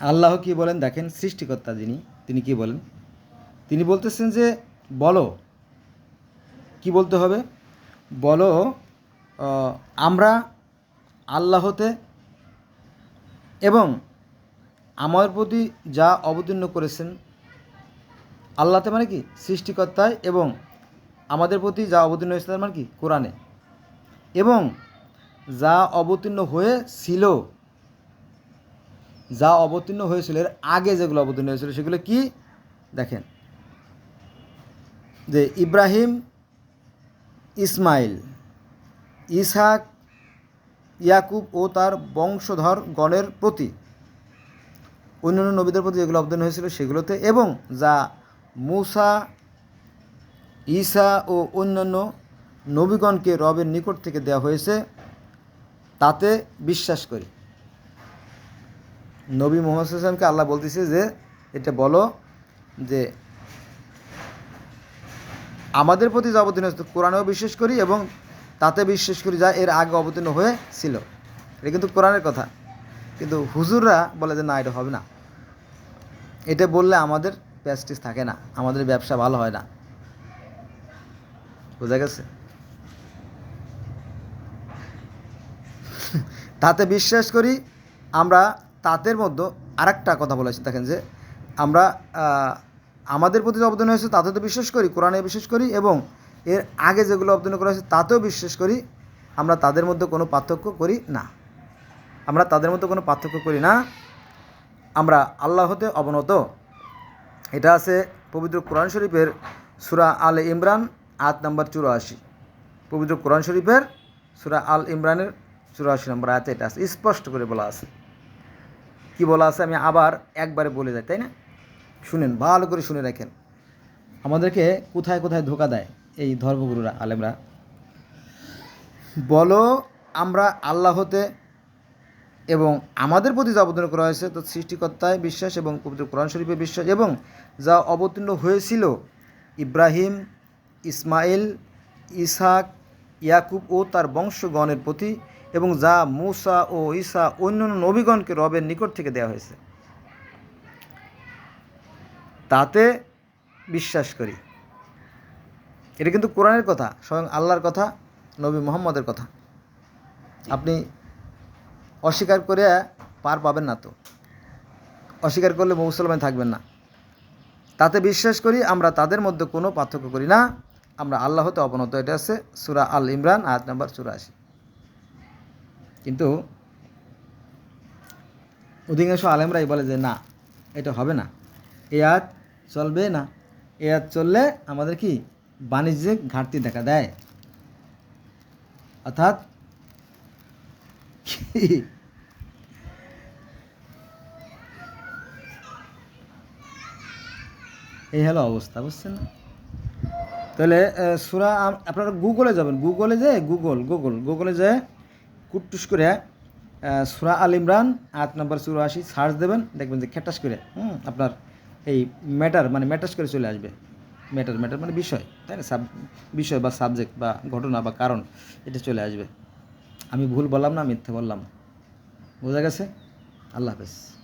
আল্লাহ কি বলেন? দেখেন সৃষ্টিকর্তা যিনি, তিনি কি বলেন? তিনি বলতেছেন যে, বলো। কি বলতে হবে? বলো আমরা আল্লাহতে এবং আমার প্রতি যা অবতীর্ণ করেছেন, আল্লাহতে মানে কি? সৃষ্টিকর্তায় এবং আমাদের প্রতি যা অবতীর্ণ হয়েছে তার মানে কি? কোরআনে। এবং যা অবতীর্ণ হয়েছিল যা অবতীর্ণ হয়েছিল, এর আগে যেগুলো অবতীর্ণ হয়েছিল, সেগুলো কি? দেখেন। যে ইব্রাহিম, ইসমাইল, ইসহাক, ইয়াকুব ও তার বংশধর গণের প্রতি অন্যান্য নবীদের প্রতি যেগুলো অবদান হয়েছিল সেগুলোতে এবং যা মুসা, ঈসা ও অন্যান্য নবীগণকে রবের নিকট থেকে দেওয়া হয়েছে, তাতে বিশ্বাস করি। নবী মোহাম্মদ হাসানকে আল্লাহ বলতেছে যে, এটা বলো যে, আমাদের প্রতি যা অবতীর্ণ হয়েছে, কোরআনেও বিশ্বাস করি এবং তাতে বিশ্বাস করি যা এর আগে অবতীর্ণ হয়েছিল। এটা কিন্তু কোরআনের কথা। কিন্তু হুজুররা বলে যে, না, এটা হবে না। এটা বললে আমাদের প্যাস্টিস থাকে না, আমাদের ব্যবসা ভালো হয় না। বোঝা গেছে? তাতে বিশ্বাস করি আমরা তাদের মধ্যে আরেকটা কথা বলেছি দেখেন যে আমরা আমাদের প্রতি যে অবদান হয়েছে তাতে তো বিশ্বাস করি, কোরআনে বিশ্বাস করি এবং এর আগে যেগুলো অবদান করা হয়েছে তাতেও বিশ্বাস করি, আমরা তাদের মধ্যে কোনো পার্থক্য করি না। আমরা তাদের মধ্যে কোনো পার্থক্য করি না। আমরা আল্লাহ হতে অবনত। এটা আছে পবিত্র কোরআন শরীফের সুরা আল ইমরান, আয়াত নাম্বার চুরাশি। পবিত্র কোরআন শরীফের সুরা আল ইমরানের চুরাশি নম্বর আয়াতে এটা আছে, স্পষ্ট করে বলা আছে। কি বলা আছে, আমি আবার একবারে বলে যাই, তাই না? শুনেন, ভালো করে শুনে রাখেন। আমাদেরকে কোথায় কোথায় ধোকা দেয় এই ধর্মগুরুরা, আলেমরা? বলো, আমরা আল্লাহ হতে এবং আমাদের প্রতি যা অবতীর্ণ করা হয়েছে, তো সৃষ্টিকর্তায় বিশ্বাস এবং পবিত্র কোরআন শরীফে বিশ্বাস এবং যা অবতীর্ণ হয়েছিল, ইব্রাহিম, ইসমাইল, ইসহাক, ইয়াকুব ও তার বংশগণের প্রতি এবং যা মূসা ও ঈসা অন্যান্য নবীগণকে রবের নিকট থেকে দেওয়া হয়েছে। তাতে বিশ্বাস করি। এটা কিন্তু কোরআনের কথা স্বয়ং আল্লাহর কথা নবী মোহাম্মদের কথা। আপনি অস্বীকার করে পার পাবেন না তো। অস্বীকার করলে মুসলমান থাকবেন না। তাতে বিশ্বাস করি আমরা তাদের মধ্যে কোনো পার্থক্য করি না। আমরা আল্লাহতে অবনত এটা আছে সুরা আল ইমরান আয়াত নাম্বার চুরাশি। কিন্তু অধিকাংশ আলেমরাই বলে যে, না, এটা হবে না। এ আয়াত চলবে না। এ আয়াত চললে আমাদের কি? বাণিজ্যিক ঘাটতি দেখা দেয়। অর্থাৎ এই হলো অবস্থা, বুঝছেন? তাহলে সুরা আপনারা গুগলে যাবেন। গুগলে যে গুগল গুগল গুগলে যে কুটটুস করে সুরা আল ইমরান আট নাম্বার চুরাশি, সার্চ দেবেন, দেখবেন যে খেটাস করে, হুম, আপনার এই ম্যাটার মানে ম্যাটাস করে চলে আসবে। ম্যাটার ম্যাটার মানে বিষয়, তাই না? সাব বিষয় বা সাবজেক্ট বা ঘটনা বা কারণ, এটা চলে আসবে। আমি ভুল বললাম না, মিথ্যে বললাম। বোঝা গেছে? আল্লাহ হাফেজ।